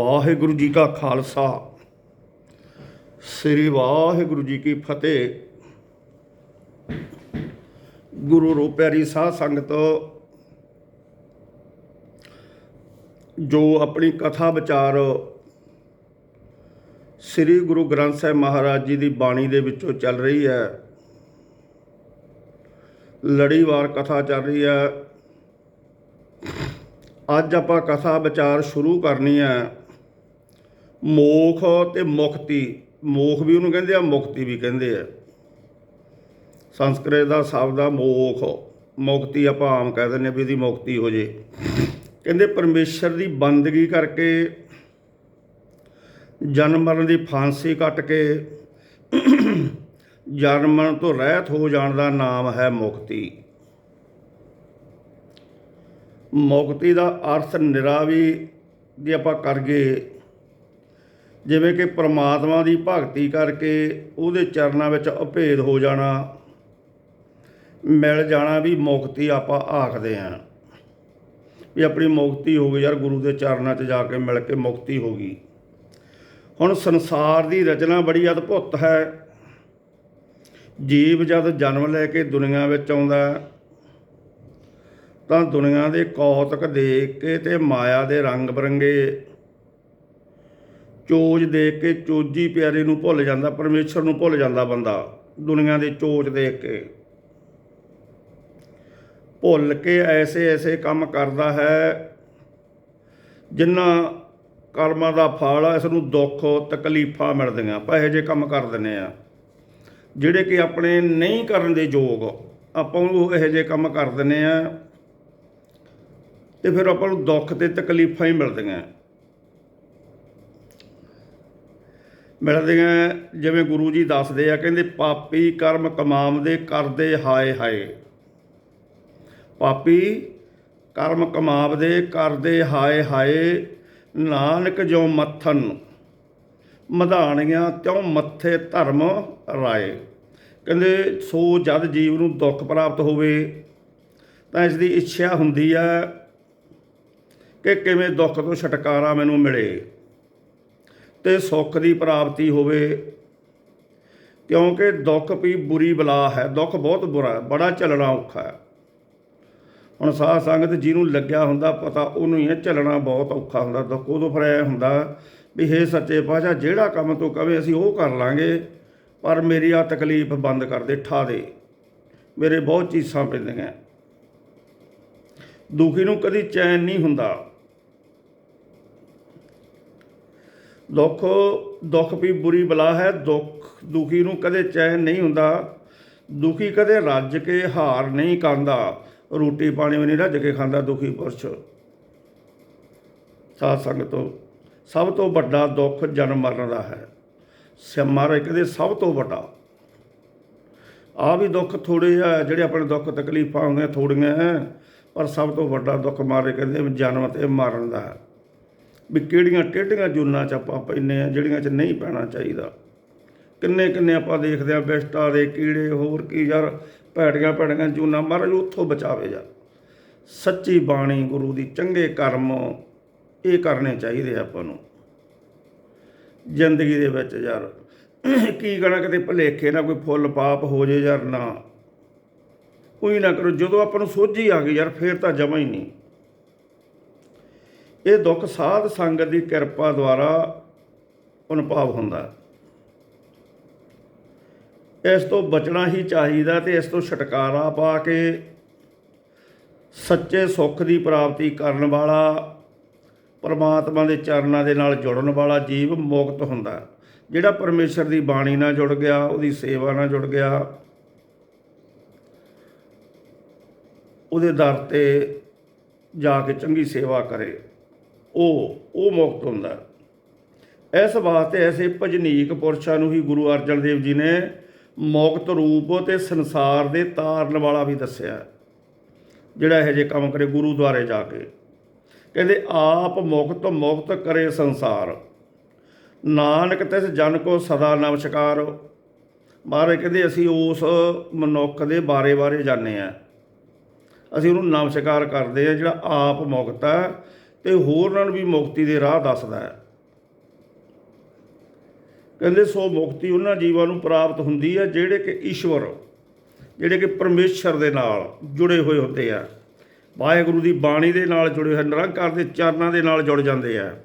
ਵਾਹਿਗੁਰੂ ਜੀ ਕਾ ਖਾਲਸਾ। ਸ੍ਰੀ ਵਾਹਿਗੁਰੂ ਜੀ ਕੀ ਫਤਿਹ। ਗੁਰੂ ਰੂਪਿਆਰੀ ਸਾਧ ਸੰਗਤ, ਜੋ ਆਪਣੀ ਕਥਾ ਵਿਚਾਰ ਸ੍ਰੀ ਗੁਰੂ ਗ੍ਰੰਥ ਸਾਹਿਬ ਮਹਾਰਾਜ ਜੀ ਦੀ ਬਾਣੀ ਦੇ ਵਿੱਚੋਂ ਚੱਲ ਰਹੀ ਹੈ। ਲੜੀਵਾਰ ਕਥਾ ਚੱਲ ਰਹੀ ਹੈ। ਅੱਜ ਆਪਾਂ ਕਥਾ ਵਿਚਾਰ ਸ਼ੁਰੂ ਕਰਨੀ ਹੈ। ਮੋਖ ਤੇ ਮੁਕਤੀ, ਮੋਖ ਵੀ ਉਹਨੂੰ ਕਹਿੰਦੇ ਆ, ਮੁਕਤੀ ਵੀ ਕਹਿੰਦੇ ਆ। ਸੰਸਕ੍ਰਿਤ ਦਾ ਸ਼ਬਦ ਆ ਮੋਖ, ਮੁਕਤੀ ਆਪਾਂ ਆਮ ਕਹਿ ਦਿੰਦੇ ਆ ਵੀ ਇਹਦੀ ਮੁਕਤੀ ਹੋ ਜੇ। ਕਹਿੰਦੇ ਪਰਮੇਸ਼ਰ ਦੀ ਬੰਦਗੀ ਕਰਕੇ ਜਨਮ ਮਰਨ ਦੀ ਫਾਂਸੀ ਕੱਟ ਕੇ ਜਨਮ ਮਰਨ ਤੋਂ ਰਹਿਤ ਹੋ ਜਾਣ ਦਾ ਨਾਮ ਹੈ ਮੁਕਤੀ। ਮੁਕਤੀ ਦਾ ਅਰਥ ਨਿਰਾ ਵੀ ਜੇ ਆਪਾਂ ਕਰਗੇ ਜਿਵੇਂ ਕਿ ਪ੍ਰਮਾਤਮਾ ਦੀ ਭਗਤੀ ਕਰਕੇ ਉਹਦੇ ਚਰਨਾਂ ਵਿੱਚ ਅਭੇਦ ਹੋ ਜਾਣਾ, ਮਿਲ ਜਾਣਾ ਵੀ ਮੁਕਤੀ ਆਪਾਂ ਆਖਦੇ ਆਂ ਵੀ ਆਪਣੀ ਮੁਕਤੀ ਹੋ ਗਈ ਯਾਰ, ਗੁਰੂ ਦੇ ਚਰਨਾਂ 'ਚ ਜਾ ਕੇ ਮਿਲ ਕੇ ਮੁਕਤੀ ਹੋ ਗਈ। ਹੁਣ ਸੰਸਾਰ ਦੀ ਰਚਨਾ ਬੜੀ ਅਦਭੁਤ ਹੈ। ਜੀਵ ਜਦ ਜਨਮ ਲੈ ਕੇ ਦੁਨੀਆ ਵਿੱਚ ਆਉਂਦਾ ਤਾਂ ਦੁਨੀਆ ਦੇ ਕੌਤਕ ਦੇਖ ਕੇ ਤੇ ਮਾਇਆ ਦੇ ਰੰਗ ਬਰੰਗੇ ਚੋਜ ਦੇਖ ਕੇ ਚੋਜੀ ਪਿਆਰੇ ਨੂੰ ਭੁੱਲ ਜਾਂਦਾ, ਪਰਮੇਸ਼ਰ ਨੂੰ ਭੁੱਲ ਜਾਂਦਾ ਬੰਦਾ, ਦੁਨੀਆ ਦੇ ਚੋਜ ਦੇਖ ਕੇ। ਭੁੱਲ ਕੇ ਐਸੇ ਐਸੇ ਕੰਮ ਕਰਦਾ ਹੈ ਜਿਨ੍ਹਾਂ ਕਰਮਾਂ ਦਾ ਫਲ ਆ ਇਸ ਨੂੰ ਦੁੱਖ, ਤਕਲੀਫਾਂ ਮਿਲਦੀਆਂ ਆਪਾਂ ਇਹੋ ਜਿਹੇ ਕੰਮ ਕਰ ਦਿੰਦੇ ਆ। ਜਿਹੜੇ ਕਿ ਆਪਣੇ ਨਹੀਂ ਕਰਨ ਦੇ ਯੋਗ, ਆਪਾਂ ਉਹ ਇਹੋ ਜਿਹੇ ਕੰਮ ਕਰ ਦਿੰਦੇ ਆ, ਤੇ ਫਿਰ ਆਪਾਂ ਨੂੰ ਦੁੱਖ ਤੇ ਤਕਲੀਫਾਂ ਹੀ ਮਿਲਦੀਆਂ। ਮਿਲਦੀਆਂ ਜਿਵੇਂ ਗੁਰੂ ਜੀ ਦੱਸਦੇ ਆ, ਕਹਿੰਦੇ ਪਾਪੀ ਕਰਮ ਕਮਾਉਂਦੇ ਕਰਦੇ ਹਾਏ ਹਾਏ। ਪਾਪੀ ਕਰਮ ਕਮਾਵਦੇ ਕਰਦੇ ਹਾਏ ਹਾਏ, ਨਾਨਕ ਜੋ ਮੱਥਨ, ਮਧਾਣੀਆਂ ਤਿਉ ਮੱਥੇ ਧਰਮ ਰਾਏ। ਕਹਿੰਦੇ ਸੋ ਜਦ ਜੀਵ ਨੂੰ ਦੁੱਖ ਪ੍ਰਾਪਤ ਹੋਵੇ, ਤਾਂ ਇਸ ਦੀ ਇੱਛਾ ਹੁੰਦੀ ਹੈ ਕਿ ਕਿਵੇਂ ਦੁੱਖ ਤੋਂ ਛੁਟਕਾਰਾ ਮੈਨੂੰ ਮਿਲੇ। ਤੇ ਸੁੱਖ ਦੀ ਪ੍ਰਾਪਤੀ ਹੋਵੇ। ਕਿਉਂਕਿ ਦੁੱਖ ਵੀ ਬੁਰੀ ਬਲਾ ਹੈ। ਦੁੱਖ ਬਹੁਤ ਬੁਰਾ ਹੈ। ਬੜਾ ਚੱਲਣਾ ਔਖਾ ਹੈ। ਹੁਣ ਸਾਧ ਸੰਗਤ ਜਿਹਨੂੰ ਲੱਗਿਆ ਹੁੰਦਾ, ਪਤਾ ਉਹਨੂੰ ਹੀ ਹੈ ਚੱਲਣਾ ਬਹੁਤ ਔਖਾ ਹੁੰਦਾ। ਦੁੱਖ ਉਦੋਂ ਫਿਰ ਐ ਹੁੰਦਾ ਵੀ ਹੇ ਸੱਚੇ ਪਾਤਸ਼ਾਹ, ਜਿਹੜਾ ਕੰਮ ਤੋਂ ਕਵੇ ਅਸੀਂ ਉਹ ਕਰ ਲਾਂਗੇ। ਪਰ ਮੇਰੀ ਆ ਤਕਲੀਫ ਬੰਦ ਕਰ ਦੇ, ਠਾ ਦੇ। ਮੇਰੇ ਬਹੁਤ ਚੀਸਾਂ ਪੈਂਦੀਆਂ। ਦੁਖੀ ਨੂੰ ਕਦੀ ਚੈਨ ਨਹੀਂ ਹੁੰਦਾ। ਦੁੱਖ ਦੁੱਖ ਵੀ ਬੁਰੀ ਬਲਾ ਹੈ, ਦੁੱਖ ਦੁਖੀ ਨੂੰ ਕਦੇ ਚੈਨ ਨਹੀਂ ਹੁੰਦਾ, ਦੁਖੀ ਕਦੇ ਰੱਜ ਕੇ ਹਾਰ ਨਹੀਂ ਖਾਂਦਾ, ਰੋਟੀ ਪਾਣੀ ਵੀ ਨਹੀਂ ਰੱਜ ਕੇ ਖਾਂਦਾ ਦੁਖੀ ਪੁਰਸ਼। ਸਾਧ ਸੰਗਤੋ ਸਭ ਤੋਂ ਵੱਡਾ ਦੁੱਖ ਜਨਮ ਮਰਨ ਦਾ ਹੈ। ਸਿਮਰ ਕਹਿੰਦੇ ਸਭ ਤੋਂ ਵੱਡਾ। ਆ ਵੀ ਦੁੱਖ ਥੋੜੇ ਆ ਜਿਹੜੇ ਆਪਣੇ ਦੁੱਖ ਤਕਲੀਫਾਂ ਹੁੰਦੀਆਂ ਥੋੜੀਆਂ ਹੈ, ਪਰ ਸਭ ਤੋਂ ਵੱਡਾ ਦੁੱਖ ਮਾਰੇ ਕਹਿੰਦੇ ਜਨਮ ਤੇ ਮਰਨ ਦਾ ਹੈ। ਵੀ ਕਿਹੜੀਆਂ ਟੇਢੀਆਂ ਜੂਨਾਂ ਚ ਆਪਾਂ ਪੈਨੇ ਆ ਜਿਹੜੀਆਂ ਚ ਨਹੀਂ ਪੈਣਾ ਚਾਹੀਦਾ। ਕਿੰਨੇ ਕਿੰਨੇ ਆਪਾਂ ਦੇਖਦੇ ਆ ਬਿਸ਼ਟਾ ਦੇ ਕੀੜੇ, ਹੋਰ ਕੀ ਯਾਰ, ਭੈੜੀਆਂ ਭੈੜੀਆਂ ਜੂਨਾਂ, ਮਹਾਰਾਜ ਉੱਥੋਂ ਬਚਾਵੇ ਯਾਰ ਸੱਚੀ ਬਾਣੀ ਗੁਰੂ ਦੀ ਚੰਗੇ ਕਰਮ, ਇਹ ਕਰਨੇ ਚਾਹੀਦੇ ਆਪਾਂ ਨੂੰ। ਜ਼ਿੰਦਗੀ ਦੇ ਵਿੱਚ ਯਾਰ, ਕੀ ਕਹਣਾ ਕਿਤੇ ਭੁਲੇਖੇ ਨਾ, ਕੋਈ ਫੁੱਲ ਪਾਪ ਹੋ ਜੇ ਯਾਰ ਨਾ। ਕੋਈ ਨਾ ਕਰੋ, ਜਦੋਂ ਆਪਾਂ ਨੂੰ ਸੋਝੀ ਆ ਗਈ ਯਾਰ, ਫੇਰ ਤਾਂ ਜਮਾ ਹੀ ਨਹੀਂ। ਇਹ ਦੁੱਖ ਸਾਧ ਸੰਗਤ ਦੀ ਕਿਰਪਾ ਦੁਆਰਾ ਅਨੁਭਵ ਹੁੰਦਾ ਇਸ ਤੋਂ ਬਚਣਾ ਹੀ ਚਾਹੀਦਾ ਤੇ ਇਸ ਤੋਂ ਛੁਟਕਾਰਾ ਪਾ ਕੇ ਸੱਚੇ ਸੁੱਖ ਦੀ ਪ੍ਰਾਪਤੀ ਕਰਨ ਵਾਲਾ, ਪਰਮਾਤਮਾ ਦੇ ਚਰਨਾਂ ਦੇ ਨਾਲ ਜੁੜਨ ਵਾਲਾ ਜੀਵ ਮੁਕਤ ਹੁੰਦਾ ਜਿਹੜਾ ਪਰਮੇਸ਼ਰ ਦੀ ਬਾਣੀ ਨਾਲ ਜੁੜ ਗਿਆ, ਉਹਦੀ ਸੇਵਾ ਨਾਲ ਜੁੜ ਗਿਆ, ਉਹਦੇ ਦਰ ਤੇ ਜਾ ਕੇ ਚੰਗੀ ਸੇਵਾ ਕਰੇ। ਉਹ ਉਹ ਮੁਕਤ ਹੁੰਦਾ। ਇਸ ਵਾਸਤੇ ਐਸੇ ਭਜਨੀਕ ਪੁਰਸ਼ਾਂ ਨੂੰ ਹੀ ਗੁਰੂ ਅਰਜਨ ਦੇਵ ਜੀ ਨੇ ਮੁਕਤ ਰੂਪ ਤੇ ਸੰਸਾਰ ਦੇ ਤਾਰਨ ਵਾਲਾ ਵੀ ਦੱਸਿਆ। ਜਿਹੜਾ ਇਹੋ ਜਿਹੇ ਕੰਮ ਕਰੇ ਗੁਰੂ ਦੁਆਰੇ ਜਾ ਕੇ। ਕਹਿੰਦੇ, ਆਪ ਮੁਕਤ ਮੁਕਤ ਕਰੇ ਸੰਸਾਰ। ਨਾਨਕ ਤਿਸ ਜਨ ਕੋ ਸਦਾ ਨਮਸਕਾਰ। ਮਹਾਰਾਜ ਕਹਿੰਦੇ, ਅਸੀਂ ਉਸ ਮਨੁੱਖ ਦੇ ਬਾਰੇ ਬਾਰੇ ਜਾਣਦੇ ਆ ਅਸੀਂ ਉਹਨੂੰ ਨਮਸਕਾਰ ਕਰਦੇ ਆ ਜਿਹੜਾ ਆਪ ਮੁਕਤ ਹੈ। ਤੇ ਹੋਰਨਾਂ ਨੂੰ ਵੀ ਮੁਕਤੀ ਦੇ ਰਾਹ ਦੱਸਦਾ ਹੈ। ਕਹਿੰਦੇ ਸੋ ਮੁਕਤੀ ਉਹਨਾਂ ਜੀਵਾਂ ਨੂੰ ਪ੍ਰਾਪਤ ਹੁੰਦੀ ਹੈ ਜਿਹੜੇ ਕਿ ਈਸ਼ਵਰ, ਜਿਹੜੇ ਕਿ ਪਰਮੇਸ਼ਰ ਦੇ ਨਾਲ ਜੁੜੇ ਹੋਏ ਹੁੰਦੇ ਆ। ਵਾਹਿਗੁਰੂ ਦੀ ਬਾਣੀ ਦੇ ਨਾਲ ਜੁੜੇ ਹੋਏ, ਨਿਰੰਕਾਰ ਦੇ ਚਰਨਾਂ ਦੇ ਨਾਲ ਜੁੜ ਜਾਂਦੇ ਆ।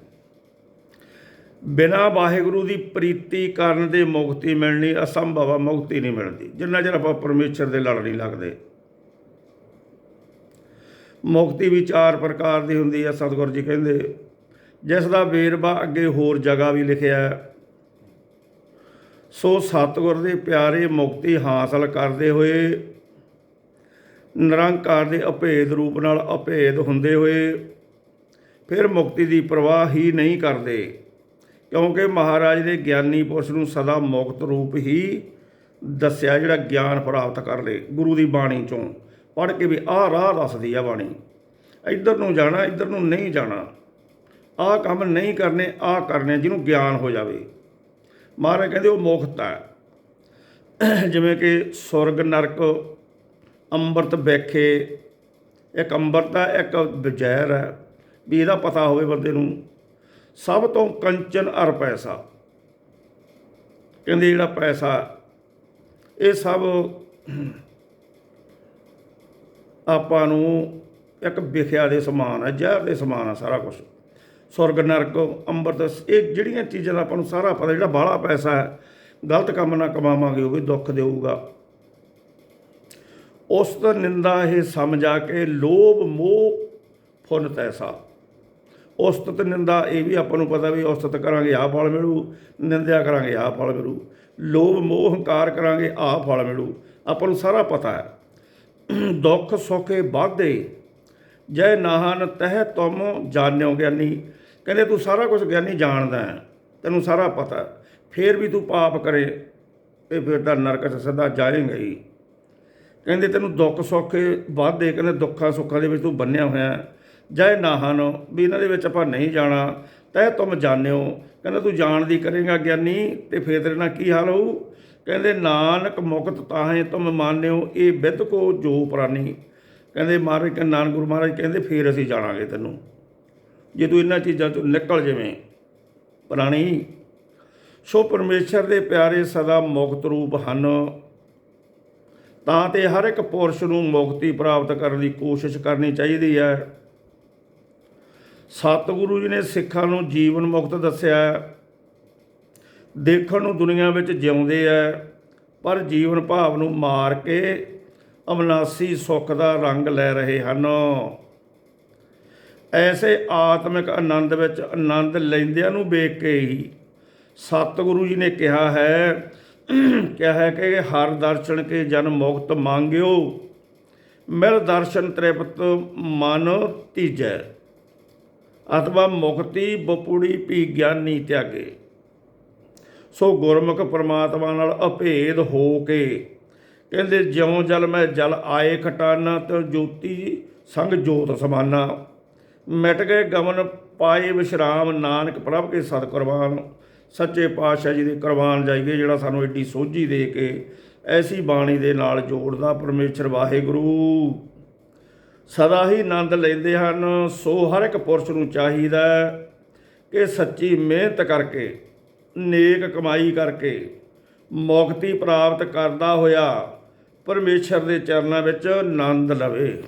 ਬਿਨਾ ਵਾਹਿਗੁਰੂ ਦੀ ਪ੍ਰੀਤੀ ਕਰਨ ਦੇ ਮੁਕਤੀ ਮਿਲਣੀ ਅਸੰਭਵ ਆ, ਮੁਕਤੀ ਨਹੀਂ ਮਿਲਦੀ। ਜਿੰਨਾ ਚਿਰ ਆਪਾਂ ਪਰਮੇਸ਼ਰ ਦੇ ਲੜ ਨਹੀਂ ਲੱਗਦੇ। ਮੁਕਤੀ ਵੀ ਚਾਰ ਪ੍ਰਕਾਰ ਦੀ ਹੁੰਦੀ ਹੈ ਸਤਿਗੁਰ ਜੀ ਕਹਿੰਦੇ। ਜਿਸ ਦਾ ਵੇਰਵਾ ਅੱਗੇ ਹੋਰ ਜਗ੍ਹਾ ਵੀ ਲਿਖਿਆ ਹੈ। ਸੋ ਸਤਿਗੁਰ ਦੇ ਪਿਆਰੇ ਮੁਕਤੀ ਹਾਸਲ ਕਰਦੇ ਹੋਏ, ਨਿਰੰਕਾਰ ਦੇ ਅਭੇਦ ਰੂਪ ਨਾਲ ਅਭੇਦ ਹੁੰਦੇ ਹੋਏ, ਫਿਰ ਮੁਕਤੀ ਦੀ ਪ੍ਰਵਾਹ ਹੀ ਨਹੀਂ ਕਰਦੇ। ਕਿਉਂਕਿ ਮਹਾਰਾਜ ਨੇ ਗਿਆਨੀ ਪੁਰਸ਼ ਨੂੰ ਸਦਾ ਮੁਕਤ ਰੂਪ ਹੀ ਦੱਸਿਆ ਜਿਹੜਾ ਗਿਆਨ ਪ੍ਰਾਪਤ ਕਰ ਲੇ, ਗੁਰੂ ਦੀ ਬਾਣੀ ਚੋਂ। ਪੜ੍ਹ ਕੇ ਵੀ ਆਹ ਰਾਹ ਦੱਸਦੀ ਆ ਬਾਣੀ। ਇੱਧਰ ਨੂੰ ਜਾਣਾ, ਇੱਧਰ ਨੂੰ ਨਹੀਂ ਜਾਣਾ। ਆਹ ਕੰਮ ਨਹੀਂ ਕਰਨੇ, ਆਹ ਕਰਨੇ ਜਿਹਨੂੰ ਗਿਆਨ ਹੋ ਜਾਵੇ। ਮਹਾਰਾਜ ਕਹਿੰਦੇ ਉਹ ਮੁਕਤ ਹੈ ਜਿਵੇਂ ਕਿ ਸੁਰਗ ਨਰਕ, ਅੰਮ੍ਰਿਤ ਵੇਖੇ, ਇੱਕ ਅੰਮ੍ਰਿਤ ਹੈ ਇੱਕ ਜ਼ਹਿਰ ਹੈ ਵੀ ਇਹਦਾ ਪਤਾ ਹੋਵੇ ਬੰਦੇ ਨੂੰ, ਸਭ ਤੋਂ ਕੰਚਨ ਅਰ ਪੈਸਾ। ਕਹਿੰਦੇ ਜਿਹੜਾ ਪੈਸਾ, ਇਹ ਸਭ ਆਪਾਂ ਨੂੰ ਇੱਕ ਵਿਖਿਆ ਦੇ ਸਮਾਨ ਹੈ ਜ਼ਹਿਰ ਦੇ ਸਮਾਨ ਹੈ ਸਾਰਾ ਕੁਝ ਸੁਰਗ, ਨਰਕ, ਅੰਮ੍ਰਿਤ, ਇਹ ਜਿਹੜੀਆਂ ਚੀਜ਼ਾਂ ਦਾ ਆਪਾਂ ਨੂੰ ਸਾਰਾ ਪਤਾ, ਜਿਹੜਾ ਬਾਹਲਾ ਪੈਸਾ ਹੈ, ਗਲਤ ਕੰਮ ਨਾ ਕਮਾਵਾਂਗੇ, ਉਹ ਵੀ ਦੁੱਖ ਦੇਊਗਾ। ਉਸ ਤੋਂ ਨਿੰਦਾ ਇਹ ਸਮਝਾ ਕੇ ਲੋਭ, ਮੋਹ ਫੁਨ ਤੈਸਾ। ਉਸਤਤ ਨਿੰਦਾ ਇਹ ਵੀ ਆਪਾਂ ਨੂੰ ਪਤਾ ਵੀ ਉਸਤਤ ਕਰਾਂਗੇ, ਆਹ ਫਲ ਮਿਲੂ, ਨਿੰਦਿਆ ਕਰਾਂਗੇ, ਆਹ ਫਲ ਮਿਲੂ। ਲੋਭ, ਮੋਹ, ਹੰਕਾਰ ਕਰਾਂਗੇ, ਆਹ ਫਲ ਮਿਲੂ। ਆਪਾਂ ਨੂੰ ਸਾਰਾ ਪਤਾ ਹੈ। ਦੁੱਖ ਸੁੱਖੇ ਵਾਧੇ। ਜੈ ਨਾਹਨ ਤਹਿ ਤੁਮ ਜਾਣਿਓ ਗਿਆਨੀ। ਕਹਿੰਦੇ, ਤੂੰ ਸਾਰਾ ਕੁਝ ਗਿਆਨੀ ਜਾਣਦਾ ਹੈ, ਤੈਨੂੰ ਸਾਰਾ ਪਤਾ ਹੈ। ਫੇਰ ਵੀ ਤੂੰ ਪਾਪ ਕਰੇ, ਤੇ ਫਿਰ ਤਾਂ ਨਰਕ 'ਚ ਸਿੱਧਾ ਜਾਏਂਗਾ ਹੀ। ਕਹਿੰਦੇ, ਤੈਨੂੰ ਦੁੱਖ ਸੁੱਖ ਵਾਧੇ, ਕਹਿੰਦੇ, ਦੁੱਖਾਂ ਸੁੱਖਾਂ ਦੇ ਵਿੱਚ ਤੂੰ ਬੰਨਿਆ ਹੋਇਆ ਜੈ ਨਾਹਨ, ਵੀ ਇਹਨਾਂ ਦੇ ਵਿੱਚ ਆਪਾਂ ਨਹੀਂ ਜਾਣਾ। ਤੈ ਤੁਮ ਜਾਣਿਓ। ਕਹਿੰਦਾ, ਤੂੰ ਜਾਣ ਦੀ ਕਰੇਗਾ ਗਿਆਨੀ, ਤੇ ਫੇਰ ਤੇਰੇ ਨਾਲ ਕੀ ਹਾਲ ਹੋਊ? ਕਹਿੰਦੇ, ਨਾਨਕ ਮੁਕਤ ਤਾਹੇ ਤੁਮ ਮਾਨਿਓ, ਇਹ ਵਿਦ ਕੋ ਜੋ ਪ੍ਰਾਨੀ। ਕਹਿੰਦੇ, ਮਹਾਰਾਜ, ਕਹਿੰਦੇ, ਨਾਨਕ ਗੁਰੂ ਮਹਾਰਾਜ ਕਹਿੰਦੇ, ਫੇਰ ਅਸੀਂ ਜਾਣਾਂਗੇ ਤੈਨੂੰ। ਜੇ ਤੂੰ ਇਹਨਾਂ ਚੀਜ਼ਾਂ ਤੋਂ ਨਿਕਲ ਜਿਵੇਂ ਪ੍ਰਾਣੀ ਸੋ ਪਰਮੇਸ਼ਰ ਦੇ ਪਿਆਰੇ ਸਦਾ ਮੁਕਤ ਰੂਪ ਹਨ। ਤਾਂ ਤੇ ਹਰ ਇੱਕ ਪੁਰਸ਼ ਨੂੰ ਮੁਕਤੀ ਪ੍ਰਾਪਤ ਕਰਨ ਦੀ ਕੋਸ਼ਿਸ਼ ਕਰਨੀ ਚਾਹੀਦੀ ਹੈ। ਸਤਿਗੁਰੂ ਜੀ ਨੇ ਸਿੱਖਾਂ ਨੂੰ ਜੀਵਨ ਮੁਕਤ ਦੱਸਿਆ ਦੇਖਣ ਨੂੰ ਦੁਨੀਆ ਵਿੱਚ ਜਿਉਂਦੇ ਐ ਪਰ ਜੀਵਨ ਭਾਵ ਨੂੰ ਮਾਰ ਕੇ ਅਵਨਾਸੀ ਸੁੱਖ ਦਾ ਰੰਗ ਲੈ ਰਹੇ ਹਨ। ਐਸੇ ਆਤਮਿਕ ਆਨੰਦ ਵਿੱਚ ਆਨੰਦ ਲੈਂਦਿਆਂ ਨੂੰ ਵੇਖ ਕੇ ਹੀ ਸਤਿਗੁਰੂ ਜੀ ਨੇ ਕਿਹਾ ਹੈ ਕਿਹਾ ਹੈ ਕਿ ਹਰ ਦਰਸ਼ਨ ਕੇ ਜਨ ਮੁਕਤ ਮੰਗਿਓ, ਮਿਲ ਦਰਸ਼ਨ ਤ੍ਰਿਪਤ ਮਨ ਤੀਜੈ। ਅਥਵਾ ਮੁਕਤੀ ਬਪੂੜੀ ਪੀ ਗਿਆਨੀ ਤਿਆਗੇ। ਸੋ ਗੁਰਮੁਖ ਪਰਮਾਤਮਾ ਨਾਲ ਅਭੇਦ ਹੋ ਕੇ ਕਹਿੰਦੇ ਜਿਉਂ ਜਲ ਮੈਂ ਜਲ ਆਏ ਖਟਾਨਾ ਤੇ ਜੋਤੀ ਸੰਗ ਜੋਤ ਸਮਾਨਾ। ਮਿਟ ਗਏ ਗਮਨ ਪਾਏ ਵਿਸ਼ਰਾਮ ਨਾਨਕ ਪ੍ਰਭ ਕੇ ਸਤ ਕੁਰਬਾਨ ਸੱਚੇ ਪਾਤਸ਼ਾਹ ਜੀ ਦੇ ਕੁਰਬਾਨ ਜਾਈਏ ਜਿਹੜਾ ਸਾਨੂੰ ਏਡੀ ਸੋਝੀ ਦੇ ਕੇ ਐਸੀ ਬਾਣੀ ਦੇ ਨਾਲ ਜੋੜਦਾ ਪਰਮੇਸ਼ਰ ਵਾਹਿਗੁਰੂ। ਸਦਾ ਹੀ ਆਨੰਦ ਲੈਂਦੇ ਹਨ, ਸੋ ਹਰ ਇੱਕ ਪੁਰਸ਼ ਨੂੰ ਚਾਹੀਦਾ ਕਿ ਸੱਚੀ ਮਿਹਨਤ ਕਰਕੇ ਨੇਕ ਕਮਾਈ ਕਰਕੇ ਮੁਕਤੀ ਪ੍ਰਾਪਤ ਕਰਦਾ ਹੋਇਆ ਪਰਮੇਸ਼ਰ ਦੇ ਚਰਨਾਂ ਵਿੱਚ ਆਨੰਦ ਲਵੇ।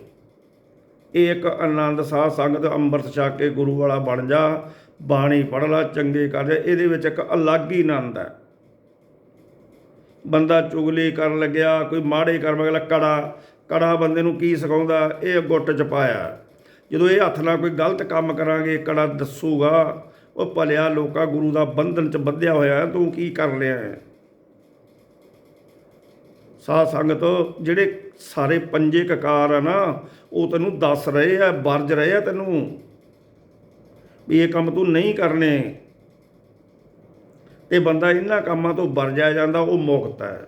ਇਹ ਇੱਕ ਆਨੰਦ ਸਾਧ ਸੰਗਤ ਅੰਮ੍ਰਿਤ ਛਕ ਕੇ ਗੁਰੂ ਵਾਲਾ ਬਣ ਜਾ, ਬਾਣੀ ਪੜ੍ਹ ਲਾ, ਚੰਗੇ ਕਰ ਇਹਦੇ ਵਿੱਚ ਇੱਕ ਅਲੱਗ ਹੀ ਆਨੰਦ ਹੈ। ਬੰਦਾ ਚੁਗਲੀ ਕਰਨ ਲੱਗਿਆ, ਕੋਈ ਮਾੜੇ ਕਰਮ ਅਗਲਾ ਕੜਾ ਕੜਾ ਬੰਦੇ ਨੂੰ ਕੀ ਸਿਖਾਉਂਦਾ? ਇਹ ਗੁੱਟ ਚ ਪਾਇਆ। ਜਦੋਂ ਇਹ ਹੱਥ ਨਾਲ ਕੋਈ ਗਲਤ ਕੰਮ ਕਰਾਂਗੇ, ਕੜਾ ਦੱਸੂਗਾ ਉਹ ਭਲਿਆ ਲੋਕਾ ਗੁਰੂ ਦਾ ਬੰਧਨ ਚ ਬੱਧਿਆ ਹੋਇਆ ਤੂੰ ਕੀ ਕਰ ਲਿਆ ਹੈ? ਸਾਧ ਸੰਗਤ, ਜਿਹੜੇ ਸਾਰੇ ਪੰਜੇ ਕਕਾਰ ਆ ਨਾ, ਉਹ ਤੈਨੂੰ ਦੱਸ ਰਹੇ ਆ, ਵਰਜ ਰਹੇ ਆ ਤੈਨੂੰ ਵੀ ਇਹ ਕੰਮ ਤੂੰ ਨਹੀਂ ਕਰਨੇ। ਤੇ ਬੰਦਾ ਇਹਨਾਂ ਕੰਮਾਂ ਤੋਂ ਵਰਜਿਆ ਜਾਂਦਾ, ਉਹ ਮੁਕਤ ਹੈ।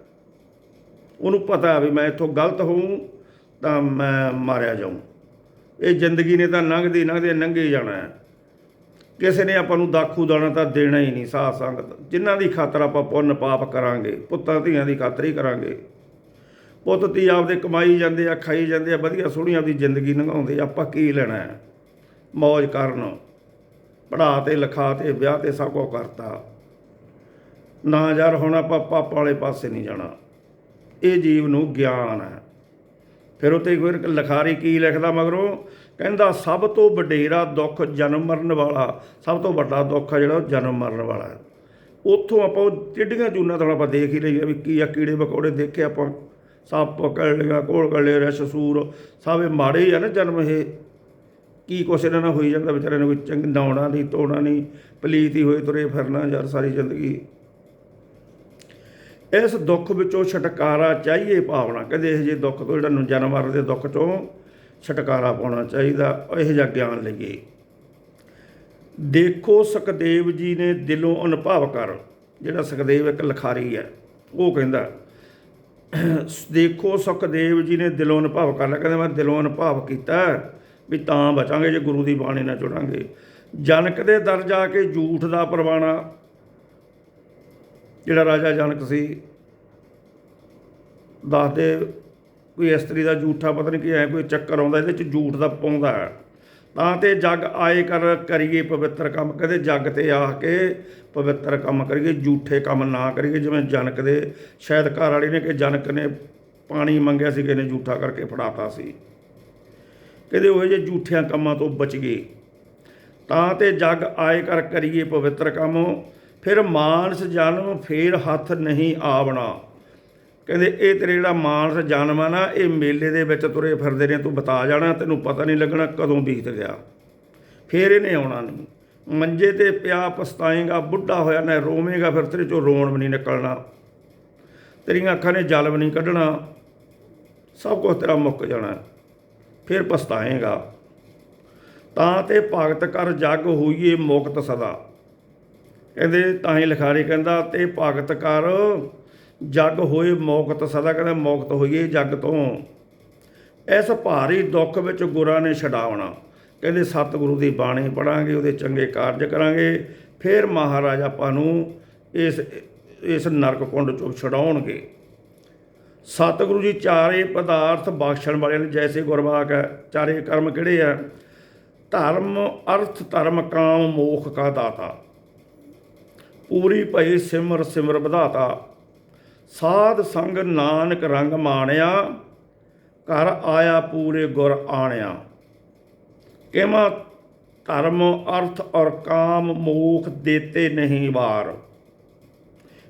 ਉਹਨੂੰ ਪਤਾ ਵੀ ਮੈਂ ਇੱਥੋਂ ਗਲਤ ਹੋਊ, ਤਾਂ ਮੈਂ ਮਾਰਿਆ ਜਾਊ। ਇਹ ਜ਼ਿੰਦਗੀ ਨੇ ਤਾਂ ਲੰਘਦੀ ਲੰਘਦੇ ਲੰਘੇ ਹੀ ਜਾਣਾ ਹੈ। ਕਿਸੇ ਨੇ ਆਪਾਂ ਨੂੰ ਦਾਖੂ ਦਾਣਾ ਤਾਂ ਦੇਣਾ ਹੀ ਨਹੀਂ, ਸਾਧ ਸੰਗਤ। ਜਿਨ੍ਹਾਂ ਦੀ ਖਾਤਰ ਆਪਾਂ ਪੁੰਨ ਪਾਪ ਕਰਾਂਗੇ, ਪੁੱਤਾਂ ਧੀਆਂ ਦੀ ਖਾਤਰ ਹੀ ਕਰਾਂਗੇ। ਪੁੱਤ ਧੀ ਆਪਦੇ ਕਮਾਈ ਜਾਂਦੇ ਆ, ਖਾਈ ਜਾਂਦੇ ਆ, ਵਧੀਆ ਸੋਹਣੀ ਆਪਦੀ ਜ਼ਿੰਦਗੀ ਲੰਘਾਉਂਦੇ ਆਪਾਂ ਕੀ ਲੈਣਾ ਹੈ? ਮौज ਕਰਨ, ਪੜ੍ਹਾ ਤੇ, ਲਿਖਾ ਤੇ, ਵਿਆਹ ਤੇ ਸਭ ਕੁਝ ਕਰਤਾ। ਨਾ ਯਾਰ, ਹੁਣ ਆਪਾਂ ਪਾਪ ਵਾਲੇ ਪਾਸੇ ਨਹੀਂ ਜਾਣਾ। ਇਹ ਜੀਵ ਨੂੰ ਗਿਆਨ ਹੈ। ਫਿਰ ਉੱਤੇ ਫਿਰ ਲਿਖਾਰੀ ਕੀ ਲਿਖਦਾ ਮਗਰੋਂ? ਕਹਿੰਦਾ, ਸਭ ਤੋਂ ਵਡੇਰਾ ਦੁੱਖ ਜਨਮ ਮਰਨ ਵਾਲਾ, ਸਭ ਤੋਂ ਵੱਡਾ ਦੁੱਖ ਆ ਜਿਹੜਾ ਉਹ ਜਨਮ ਮਰਨ ਵਾਲਾ ਹੈ। ਉੱਥੋਂ ਆਪਾਂ ਉਹ ਟਿੱਡੀਆਂ ਚੂਨਾ ਤਾਂ ਆਪਾਂ ਦੇਖ ਹੀ ਲਈਏ ਵੀ ਕੀ ਆ, ਕੀੜੇ ਮਕੌੜੇ ਦੇਖੇ ਆਪਾਂ। ਸੱਪ ਕੜਲੀਆਂ ਕੋਲ ਕੜੇ ਰਸ਼, ਸੂਰ, ਸਭ ਇਹ ਮਾੜੇ ਹੀ ਆ ਨਾ ਜਨਮ ਇਹ। ਕੀ ਕੁਛ ਇਹਨਾਂ ਨਾਲ ਹੋਈ ਜਾਂਦਾ ਵਿਚਾਰੇ ਨੂੰ ਕੋਈ ਚੰਗ ਨਾਉਣਾ ਨਹੀਂ ਤੋਣਾ ਨਹੀਂ, ਪਲੀਤ ਹੀ ਹੋਏ ਤੁਰੇ ਫਿਰਨਾ ਯਾਰ ਸਾਰੀ ਜ਼ਿੰਦਗੀ। ਇਸ ਦੁੱਖ ਵਿੱਚੋਂ ਛਟਕਾਰਾ ਚਾਹੀਏ ਭਾਵਨਾ, ਕਹਿੰਦੇ ਇਹ ਜੇ ਦੁੱਖ ਤੋਂ ਜਿਹੜਾ ਨੂੰ ਮਰਨ ਦੇ ਦੁੱਖ ਚੋਂ ਛਟਕਾਰਾ ਪਾਉਣਾ ਚਾਹੀਦਾ ਇਹ ਜਿਹਾ ਗਿਆਨ ਲਈਏ। ਦੇਖੋ ਸੁਖਦੇਵ ਜੀ ਨੇ ਦਿਲੋਂ ਅਨੁਭਵ ਕਰ, ਜਿਹੜਾ ਸੁਖਦੇਵ ਇੱਕ ਲਖਾਰੀ ਹੈ, ਉਹ ਕਹਿੰਦਾ, ਦੇਖੋ ਸੁਖਦੇਵ ਜੀ ਨੇ ਦਿਲੋਂ ਅਨੁਭਵ ਕਰ ਲਿਆ, ਕਹਿੰਦਾ ਮੈਂ ਦਿਲੋਂ ਅਨੁਭਵ ਕੀਤਾ, ਵੀ ਤਾਂ ਬਚਾਂਗੇ ਜੇ ਗੁਰੂ ਦੀ ਬਾਣੀ ਨਾਲ ਜੁੜਾਂਗੇ। ਜਨਕ ਦੇ ਦਰ ਜਾ ਕੇ ਝੂਠ ਦਾ ਪਰਵਾਣਾ, ਜਿਹੜਾ ਰਾਜਾ ਜਨਕ ਸੀ ਦੱਸਦੇ ਕੋਈ ਇਸਤਰੀ ਦਾ ਝੂਠਾ ਪਤਾ ਨਹੀਂ ਕੀ ਹੈ, ਕੋਈ ਚੱਕਰ ਆਉਂਦਾ, ਇਹਦੇ ਚ ਝੂਠ ਦਾ ਪਾਉਂਦਾ ਹੈ। ਤਾਂ ਤੇ ਜੱਗ ਆਏ ਕਰ, ਕਰੀਏ ਪਵਿੱਤਰ ਕੰਮ, ਕਹਿੰਦੇ ਜੱਗ ਤੇ ਆ ਕੇ ਪਵਿੱਤਰ ਕੰਮ ਕਰੀਏ, ਝੂਠੇ ਕੰਮ ਨਾ ਕਰੀਏ, ਜਿਵੇਂ ਜਨਕ ਦੇ ਸ਼ਾਇਦ ਘਰ ਵਾਲੀ ਨੇ ਕਿ ਜਨਕ ਨੇ ਪਾਣੀ ਮੰਗਿਆ ਸੀ, ਕਿ ਨੇ ਝੂਠਾ ਕਰਕੇ ਫੜਾਤਾ ਸੀ। ਕਹਿੰਦੇ ਉਹ ਜੇ ਝੂਠਿਆਂ ਕੰਮਾਂ ਤੋਂ ਬਚ ਗਏ। ਤਾਂ ਤੇ ਜਗ ਆਏ ਕਰ, ਕਰੀਏ ਪਵਿੱਤਰ ਕੰਮ, ਫਿਰ ਮਾਨਸ ਜਨਮ ਫੇਰ ਹੱਥ ਨਹੀਂ ਆਵਣਾ। ਕਹਿੰਦੇ, ਇਹ ਤੇਰੇ ਜਿਹੜਾ ਮਾਨਸ ਜਨਮ ਆ ਨਾ, ਇਹ ਮੇਲੇ ਦੇ ਵਿੱਚ ਤੁਰੇ ਫਿਰਦੇ ਨੇ, ਤੂੰ ਬਤਾ ਜਾਣਾ, ਤੈਨੂੰ ਪਤਾ ਨਹੀਂ ਲੱਗਣਾ ਕਦੋਂ ਬੀਤ ਗਿਆ। ਫੇਰ ਇਹਨੇ ਆਉਣਾ ਨਹੀਂ ਮੰਜੇ ਤੇ ਪਿਆ ਪਛਤਾਏਗਾ, ਬੁੱਢਾ ਹੋਇਆ ਨਾ, ਰੋਵੇਂਗਾ, ਫਿਰ ਤੇਰੇ ਚੋਂ ਰੋਣ ਵੀ ਨਹੀਂ ਨਿਕਲਣਾ। ਤੇਰੀਆਂ ਅੱਖਾਂ ਨੇ ਜਲ ਵੀ ਨਹੀਂ ਕੱਢਣਾ। ਸਭ ਕੁਝ ਤੇਰਾ ਮੁੱਕ ਜਾਣਾ। ਫਿਰ ਪਛਤਾਏਗਾ। ਤਾਂ ਤੇ ਭਗਤ ਕਰ ਜਗ ਹੋਈਏ ਮੁਕਤ ਸਦਾ। ਕਹਿੰਦੇ, ਤਾਂ ਹੀ ਲਿਖਾਰੀ ਕਹਿੰਦਾ, ਤੇ ਭਗਤ ਕਰ ਜਗ ਹੋਏ ਮੌਕਤ ਸਦਾ ਕਹਿੰਦਾ ਮੌਕਤ ਹੋਈਏ ਜਗ ਤੋਂ। ਇਸ ਭਾਰੀ ਦੁੱਖ ਵਿੱਚ ਗੁਰਾਂ ਨੇ ਛਡਾਵਣਾ ਕਹਿੰਦੇ ਸਤਿਗੁਰੂ ਦੀ ਬਾਣੀ ਪੜਾਂਗੇ, ਉਹਦੇ ਚੰਗੇ ਕਾਰਜ ਕਰਾਂਗੇ। ਫਿਰ ਮਹਾਰਾਜ ਆਪਾਂ ਨੂੰ ਇਸ ਇਸ ਨਰਕ ਕੁੰਡ ਚੋਂ ਛਡਾਉਣਗੇ। ਸਤਿਗੁਰੂ ਜੀ ਚਾਰੇ ਪਦਾਰਥ ਬਖਸ਼ਣ ਵਾਲੇ ਨੇ ਜੈਸੇ ਗੁਰਬਾਕ ਹੈ, ਚਾਰੇ ਕਰਮ ਕਿਹੜੇ ਆ? ਧਰਮ, ਅਰਥ, ਧਰਮ, ਕਾਮ, ਮੋਖ ਕਾ ਦਾਤਾ। ਪੂਰੀ ਭਈ ਸਿਮਰ ਸਿਮਰ ਵਧਾਤਾ। ਸਾਧ ਸੰਗ ਨਾਨਕ ਰੰਗ ਮਾਣਿਆ, ਘਰ ਆਇਆ ਪੂਰੇ ਗੁਰ ਆਣਿਆ। ਕਿਮਾ ਧਰਮ, ਅਰਥ ਔਰ ਕਾਮ ਮੋਖ ਦੇਤੇ ਨਹੀਂ ਵਾਰ।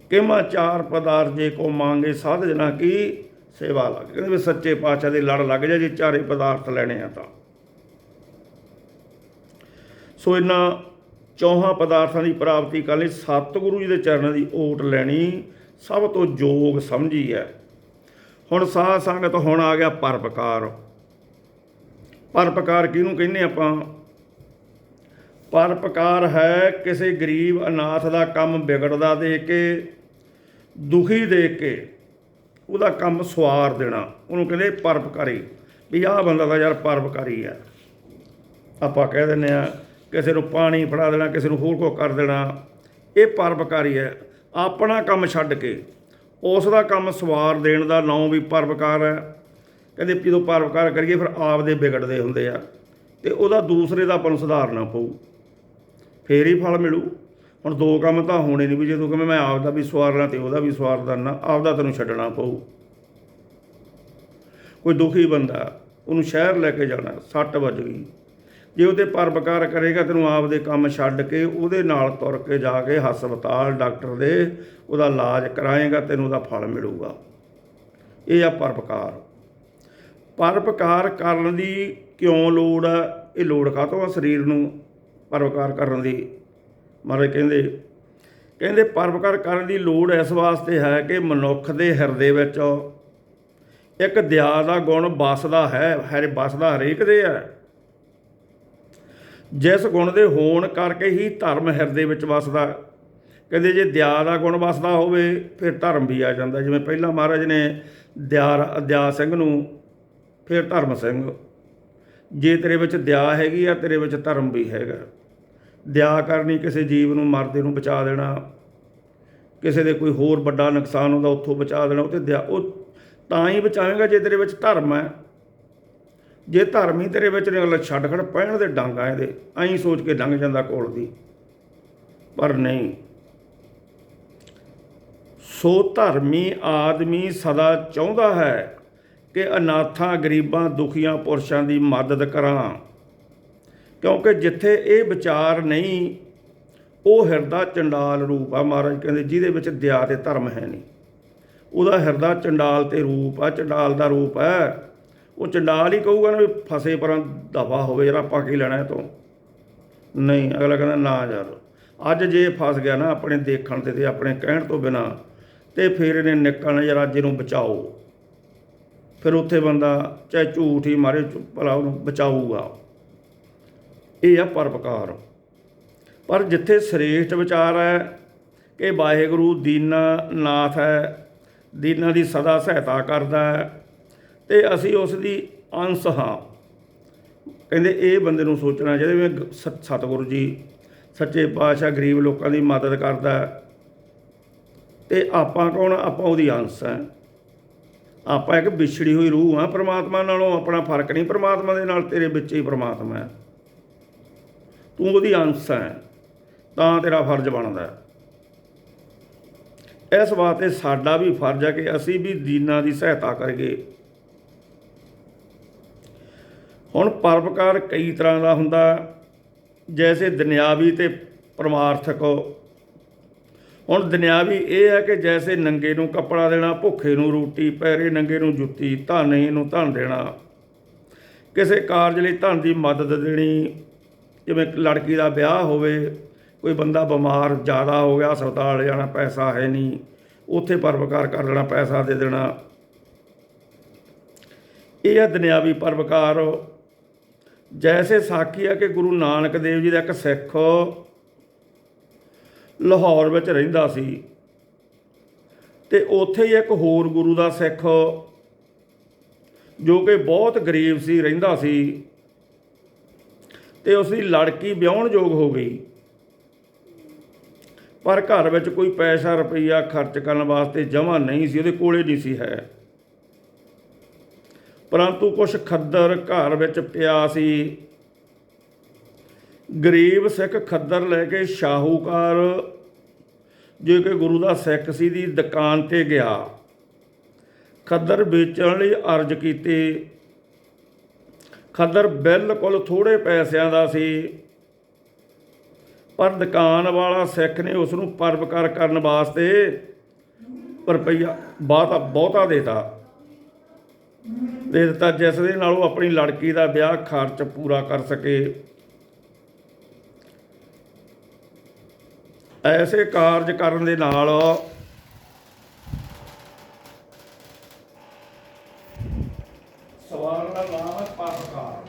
ਕਿਮਾ ਚਾਰ ਪਦਾਰਥ ਜੇ ਕੋ ਮੰਗੇ ਸਾਧ ਜਨਾ ਕੀ ਸੇਵਾ ਲੱਗ। ਕਹਿੰਦੇ ਵੀ ਸੱਚੇ ਪਾਤਸ਼ਾਹ ਦੇ ਲੜ ਲੱਗ ਜਾ ਜੇ ਚਾਰੇ ਪਦਾਰਥ ਲੈਣੇ ਆ ਤਾਂ। ਸੋ ਇਹਨਾਂ ਚੌਹਾਂ ਪਦਾਰਥਾਂ ਦੀ ਪ੍ਰਾਪਤੀ ਕਰਨ ਲਈ। ਸਤਿਗੁਰੂ ਜੀ ਦੇ ਚਰਨਾਂ ਦੀ ਓਟ ਲੈਣੀ ਸਭ ਤੋਂ ਯੋਗ ਸਮਝੀ ਹੈ। ਹੁਣ ਸਾਧ ਸੰਗਤ ਹੁਣ ਆ ਗਿਆ ਪਰਪਕਾਰ ਪਰਪਕਾਰ ਕਿਹਨੂੰ ਕਹਿੰਦੇ ਆਪਾਂ? ਪਰਪਕਾਰ ਹੈ ਕਿਸੇ ਗਰੀਬ ਅਨਾਥ ਦਾ ਕੰਮ ਵਿਗੜਦਾ ਦੇਖ ਕੇ, ਦੁਖੀ ਦੇਖ ਕੇ, ਉਹਦਾ ਕੰਮ ਸਵਾਰ ਦੇਣਾ। ਉਹਨੂੰ ਕਹਿੰਦੇ ਪਰਪਕਾਰੀ ਵੀ ਆਹ ਬੰਦਾ ਤਾਂ ਯਾਰ ਪਰਪਕਾਰੀ ਆ ਆਪਾਂ ਕਹਿ ਦਿੰਦੇ ਆ ਕਿਸੇ ਨੂੰ ਪਾਣੀ ਫੜਾ ਦੇਣਾ, ਕਿਸੇ ਨੂੰ ਹੋਰ ਕੋ ਕਰ ਦੇਣਾ। ਇਹ ਪਰਪਕਾਰੀ ਹੈ। ਆਪਣਾ ਕੰਮ ਛੱਡ ਕੇ ਉਸ ਦਾ ਕੰਮ ਸਵਾਰ ਦੇਣ ਦਾ ਨਾਂ ਵੀ ਪਰਵਕਾਰ ਹੈ। ਕਹਿੰਦੇ ਜਦੋਂ ਪਰਵਕਾਰ ਕਰੀਏ ਫਿਰ ਆਪ ਦੇ ਵਿਗੜਦੇ ਹੁੰਦੇ ਆ ਤੇ ਉਹਦਾ ਦੂਸਰੇ ਦਾ ਆਪਾਂ ਨੂੰ ਸੁਧਾਰਨਾ ਪਊ। ਫੇਰ ਹੀ ਫਲ ਮਿਲੂ। ਹੁਣ ਦੋ ਕੰਮ ਤਾਂ ਹੋਣੇ ਨਹੀਂ ਵੀ ਜੇ ਤੂੰ ਕਹਵੇਂ ਮੈਂ ਆਪ ਦਾ ਵੀ ਸਵਾਰਨਾ ਤੇ ਉਹਦਾ ਵੀ ਸਵਾਰਦਾ ਨਾ ਆਪ ਦਾ ਤੈਨੂੰ ਛੱਡਣਾ ਪਊ। ਕੋਈ ਦੁਖੀ ਬੰਦਾ ਉਹਨੂੰ ਸ਼ਹਿਰ ਲੈ ਕੇ ਜਾਣਾ, ਸੱਟ ਵੱਜ ਗਈ। ਜੇ ਉਹਦੇ ਪਰਪਕਾਰ ਕਰੇਗਾ ਤੈਨੂੰ ਆਪ ਦੇ ਕੰਮ ਛੱਡ ਕੇ ਉਹਦੇ ਨਾਲ ਤੁਰ ਕੇ ਜਾ ਕੇ ਹਸਪਤਾਲ, ਡਾਕਟਰ ਦੇ ਉਹਦਾ ਇਲਾਜ ਕਰਾਏਗਾ, ਤੈਨੂੰ ਉਹਦਾ ਫਲ ਮਿਲੂਗਾ। ਇਹ ਆ ਪਰਪਕਾਰ ਪਰਪਕਾਰ ਕਰਨ ਦੀ ਕਿਉਂ ਲੋੜ ਹੈ ਇਹ ਲੋੜ ਕਾਹਤੋਂ ਆ ਸਰੀਰ ਨੂੰ ਪਰਪਕਾਰ ਕਰਨ ਦੀ? ਮਹਾਰਾਜ ਕਹਿੰਦੇ ਕਹਿੰਦੇ ਪਰਪਕਾਰ ਕਰਨ ਦੀ ਲੋੜ ਇਸ ਵਾਸਤੇ ਹੈ ਕਿ ਮਨੁੱਖ ਦੇ ਹਿਰਦੇ ਵਿੱਚ ਇੱਕ ਦਇਆ ਦਾ ਗੁਣ ਵਸਦਾ ਹੈ, ਹਰੇ ਵਸਦਾ ਹਰੇਕ ਦੇ ਹੈ ਜਿਸ ਗੁਣ ਦੇ ਹੋਣ ਕਰਕੇ ਹੀ ਧਰਮ ਹਿਰਦੇ ਵਿੱਚ ਵਸਦਾ। ਕਹਿੰਦੇ ਜੇ ਦਿਆ ਦਾ ਗੁਣ ਵਸਦਾ ਹੋਵੇ, ਫਿਰ ਧਰਮ ਵੀ ਆ ਜਾਂਦਾ। ਜਿਵੇਂ ਪਹਿਲਾਂ ਮਹਾਰਾਜ ਨੇ ਦਿਆ ਦਿਆ ਸਿੰਘ ਨੂੰ, ਫਿਰ ਧਰਮ ਸਿੰਘ। ਜੇ ਤੇਰੇ ਵਿੱਚ ਦਿਆ ਹੈਗੀ ਆ, ਤੇਰੇ ਵਿੱਚ ਧਰਮ ਵੀ ਹੈਗਾ। ਦਿਆ ਕਰਨੀ ਕਿਸੇ ਜੀਵ ਨੂੰ ਮਰਦੇ ਨੂੰ ਬਚਾ ਦੇਣਾ। ਕਿਸੇ ਦੇ ਕੋਈ ਹੋਰ ਵੱਡਾ ਨੁਕਸਾਨ ਹੁੰਦਾ, ਉੱਥੋਂ ਬਚਾ ਦੇਣਾ। ਉਹ ਤੇ ਦਿਆ, ਉਹ ਤਾਂ ਹੀ ਬਚਾਵੇਂਗਾ ਜੇ ਤੇਰੇ ਵਿੱਚ ਧਰਮ ਹੈ। ਜੇ ਧਰਮੀ ਤੇਰੇ ਵਿੱਚ ਨੇ, ਅਗਲਾ ਛੱਡ ਖੜ ਪੈਣ ਦੇ ਡਾਂਗਾ ਇਹਦੇ। ਐਂ ਸੋਚ ਕੇ ਲੰਘ ਜਾਂਦਾ ਕੋਲ ਦੀ। ਪਰ ਨਹੀਂ। ਸੋ ਧਰਮੀ ਆਦਮੀ ਸਦਾ ਚਾਹੁੰਦਾ ਹੈ ਕਿ ਅਨਾਥਾਂ, ਗਰੀਬਾਂ, ਦੁਖੀਆਂ, ਪੁਰਸ਼ਾਂ ਦੀ ਮਦਦ ਕਰਾਂ। ਕਿਉਂਕਿ ਜਿੱਥੇ ਇਹ ਵਿਚਾਰ ਨਹੀਂ, ਉਹ ਹਿਰਦਾ ਚੰਡਾਲ ਰੂਪ ਆ ਮਹਾਰਾਜ ਕਹਿੰਦੇ, ਜਿਹਦੇ ਵਿੱਚ ਦਇਆ ਤੇ ਧਰਮ ਹੈ ਨਹੀਂ। ਉਹਦਾ ਹਿਰਦਾ ਚੰਡਾਲ ਤੇ ਰੂਪ ਆ, ਚੰਡਾਲ ਦਾ ਰੂਪ ਹੈ। ਉਹ ਚੰਡਾਲ ਹੀ ਕਹੂਗਾ ਨਾ ਵੀ ਫਸੇ ਪਰਾਂ ਦਫਾ ਹੋਵੇ, ਯਾਰ ਆਪਾਂ ਕੀ ਲੈਣਾ ਤੋਂ ਨਹੀਂ, ਅਗਲਾ ਕਹਿੰਦਾ ਨਾ ਯਾਰ, ਅੱਜ ਜੇ ਫਸ ਗਿਆ ਨਾ ਆਪਣੇ ਦੇਖਣ ਤੇ ਤੇ ਆਪਣੇ ਕਹਿਣ ਤੋਂ ਬਿਨਾ, ਤੇ ਫਿਰ ਇਹਨੇ ਨਿਕਲਣਾ ਯਾਰ ਅੱਜ ਇਹਨੂੰ ਬਚਾਓ। ਫਿਰ ਉੱਥੇ ਬੰਦਾ ਚਾਹੇ ਝੂਠ ਹੀ ਮਾਰੇ ਚੁ- ਭਲਾ ਉਹਨੂੰ ਬਚਾਊਗਾ। ਇਹ ਆ ਪਰਪਕਾਰ ਪਰ ਜਿੱਥੇ ਸ੍ਰੇਸ਼ਟ ਵਿਚਾਰ ਹੈ ਕਿ ਵਾਹਿਗੁਰੂ ਦੀਨਾ ਨਾਥ ਹੈ, ਦੀਨਾ ਦੀ ਸਦਾ ਸਹਾਇਤਾ ਕਰਦਾ ਹੈ ਤੇ ਅਸੀਂ ਉਸ ਦੀ ਅੰਸ਼ ਹਾਂ। ਕਹਿੰਦੇ ਇਹ ਬੰਦੇ ਨੂੰ ਸੋਚਣਾ ਚਾਹੀਦਾ ਵੀ ਸਤ- ਸਤਿਗੁਰੂ ਜੀ, ਸੱਚੇ ਪਾਤਸ਼ਾਹ ਗਰੀਬ ਲੋਕਾਂ ਦੀ ਮਦਦ ਕਰਦਾ ਹੈ। ਤੇ ਆਪਾਂ ਕੌਣ? ਆਪਾਂ ਉਹਦੀ ਅੰਸ਼ ਹੈ। ਆਪਾਂ ਇੱਕ ਵਿਛੜੀ ਹੋਈ ਰੂਹ ਆ ਪ੍ਰਮਾਤਮਾ ਨਾਲੋਂ ਆਪਣਾ ਫ਼ਰਕ ਨਹੀਂ। ਪ੍ਰਮਾਤਮਾ ਦੇ ਨਾਲ ਤੇਰੇ ਵਿੱਚ ਹੀ ਪ੍ਰਮਾਤਮਾ ਹੈ। ਤੂੰ ਉਹਦੀ ਅੰਸ਼ ਹੈ, ਤਾਂ ਤੇਰਾ ਫਰਜ਼ ਬਣਦਾ ਹੈ। ਇਸ ਵਾਸਤੇ ਸਾਡਾ ਵੀ ਫਰਜ਼ ਹੈ ਕਿ ਅਸੀਂ ਵੀ ਦੀਨਾਂ ਦੀ ਸਹਾਇਤਾ ਕਰੀਏ। ਹੁਣ ਪਰਪਕਾਰ ਕਈ ਤਰ੍ਹਾਂ ਦਾ ਹੁੰਦਾ। ਜੈਸੇ ਦੁਨਿਆਵੀ ਤੇ ਪਰਮਾਰਥਕ। ਹੁਣ ਦੁਨਿਆਵੀ ਇਹ ਹੈ ਕਿ ਜੈਸੇ ਨੰਗੇ ਨੂੰ ਕੱਪੜਾ ਦੇਣਾ, ਭੁੱਖੇ ਨੂੰ ਰੋਟੀ ਪੈਰੇ ਨੰਗੇ ਨੂੰ ਜੁੱਤੀ, ਧਾਨੇ ਨੂੰ ਧਨ ਦੇਣਾ। ਕਿਸੇ ਕਾਰਜ ਲਈ ਧਨ ਦੀ ਮਦਦ ਦੇਣੀ, ਜਿਵੇਂ ਲੜਕੀ ਦਾ ਵਿਆਹ ਹੋਵੇ, ਕੋਈ ਬੰਦਾ ਬਿਮਾਰ, ਜ਼ਿਆਦਾ ਹੋ ਗਿਆ, ਹਸਪਤਾਲ ਜਾਣਾ, ਪੈਸਾ ਹੈ ਨਹੀਂ, ਉੱਥੇ ਪਰਵਕਾਰ ਕਰ ਲੈਣਾ ਪੈਸਾ ਦੇ ਦੇਣਾ। ਇਹ ਹੈ ਦੁਨਿਆਵੀ ਪਰਵਕਾਰ ਜੈਸੇ ਸਾਖੀ ਹੈ ਕਿ ਗੁਰੂ ਨਾਨਕ ਦੇਵ ਜੀ ਦਾ ਇੱਕ ਸਿੱਖ ਲਾਹੌਰ ਵਿੱਚ ਰਹਿੰਦਾ ਸੀ ਤੇ ਉੱਥੇ ਹੀ ਇੱਕ ਹੋਰ ਗੁਰੂ ਦਾ ਸਿੱਖ ਜੋ ਕਿ ਬਹੁਤ ਗਰੀਬ ਸੀ, ਰਹਿੰਦਾ ਸੀ ਤੇ ਉਸ ਦੀ ਲੜਕੀ ਵਿਆਹਣ ਯੋਗ ਹੋ ਗਈ। ਪਰ ਘਰ ਵਿੱਚ ਕੋਈ ਪੈਸਾ, ਰੁਪਈਆ ਖਰਚ ਕਰਨ ਵਾਸਤੇ ਜਮ੍ਹਾਂ ਨਹੀਂ ਸੀ, ਉਹਦੇ ਕੋਲੇ ਨਹੀਂ ਸੀ ਹੈ। ਪਰੰਤੂ ਕੁਛ ਖੱਦਰ ਘਰ ਵਿੱਚ ਪਿਆ ਸੀ। ਗਰੀਬ ਸਿੱਖ ਖੱਦਰ ਲੈ ਕੇ ਸ਼ਾਹੂਕਾਰ, ਜੋ ਕਿ ਗੁਰੂ ਦਾ ਸਿੱਖ ਸੀ ਦੀ ਦੁਕਾਨ ਤੇ ਗਿਆ। ਖੱਦਰ ਵੇਚਣ ਲਈ ਅਰਜ਼ ਕੀਤੀ। ਖੱਦਰ ਬਿਲਕੁਲ ਥੋੜੇ ਪੈਸਿਆਂ ਦਾ ਸੀ, ਪਰ ਦੁਕਾਨ ਵਾਲਾ ਸਿੱਖ ਨੇ ਉਸ ਨੂੰ ਪਰਵਕਾਰ ਕਰਨ ਵਾਸਤੇ ਰੁਪਈਆ ਬਹੁਤਾ ਬਹੁਤਾ ਦੇਤਾ ਦੇ ਦਿੱਤਾ ਜਿਸ ਦੇ ਨਾਲ ਉਹ ਆਪਣੀ ਲੜਕੀ ਦਾ ਵਿਆਹ ਖਰਚ ਪੂਰਾ ਕਰ ਸਕੇ। ਐਸੇ ਕਾਰਜ ਕਰਨ ਦੇ ਨਾਲ ਸਵਾਲ ਦਾ ਨਾਮ ਹੈ ਪਰਵਕਾਰ